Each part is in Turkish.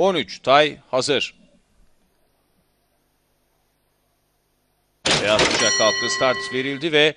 13 Tay hazır. Beyaz kuşak kalktı start verildi ve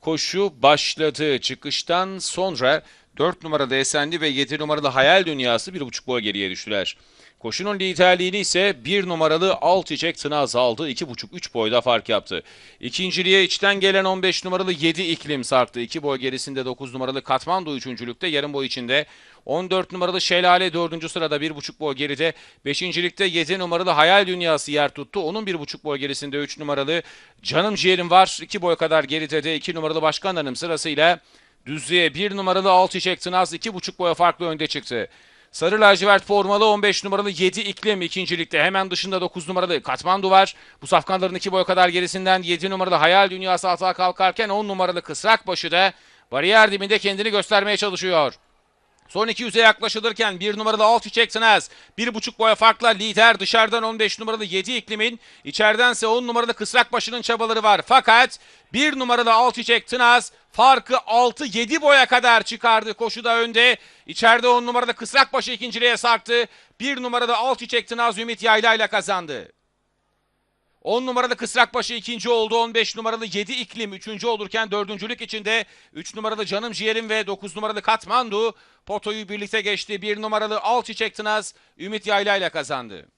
koşu başladı. Çıkıştan sonra 4 numaralı Esendi ve 7 numaralı Hayal Dünyası 1,5 boy geriye düştüler. Koşunun liderliğini ise 1 numaralı Al Çiçek Tınaz aldı. 2,5-3 boyda fark yaptı. İkinciliğe içten gelen 15 numaralı 7 iklim sarktı. 2 boy gerisinde 9 numaralı Katmandu üçüncülükte. Yarım boy içinde 14 numaralı Şelale 4. sırada 1,5 boy geride. 5. 7 numaralı Hayal Dünyası yer tuttu. Onun 1,5 boy gerisinde 3 numaralı Canım Ciğerim var. 2 boy kadar geride de 2 numaralı Başkan Hanım sırasıyla Düzlüğe 1 numaralı Al Çiçek Tınaz 2,5 boya farklı önde çıktı. Sarı lacivert formalı 15 numaralı 7 iklim ikincilikte. Hemen dışında 9 numaralı Katmandu var. Bu safkanların 2 boy kadar gerisinden 7 numaralı Hayal Dünyası atağa kalkarken 10 numaralı Kısrak başı da bariyer dibinde kendini göstermeye çalışıyor. Son 200'e yaklaşılırken bir numaralı alt çiçek Tınaz. Bir buçuk boya farkla lider dışarıdan 15 numaralı 7 iklimin. içeridense 10 numaralı kısrak başının çabaları var. Fakat bir numaralı alt çiçek Tınaz farkı 6-7 boya kadar çıkardı koşuda önde. İçeride 10 numaralı kısrak başı ikinciliğe sarktı. Bir numaralı alt çiçek Tınaz Ümit Yayla ile kazandı. 10 numaralı Kısrakbaşı ikinci oldu. 15 numaralı 7 iklim üçüncü olurken dördüncülük içinde 3 numaralı Canım Ciğerim ve 9 numaralı Katmandu potoyu birlikte geçti. 1 numaralı Al Çiçek Tınaz Ümit Yayla ile kazandı.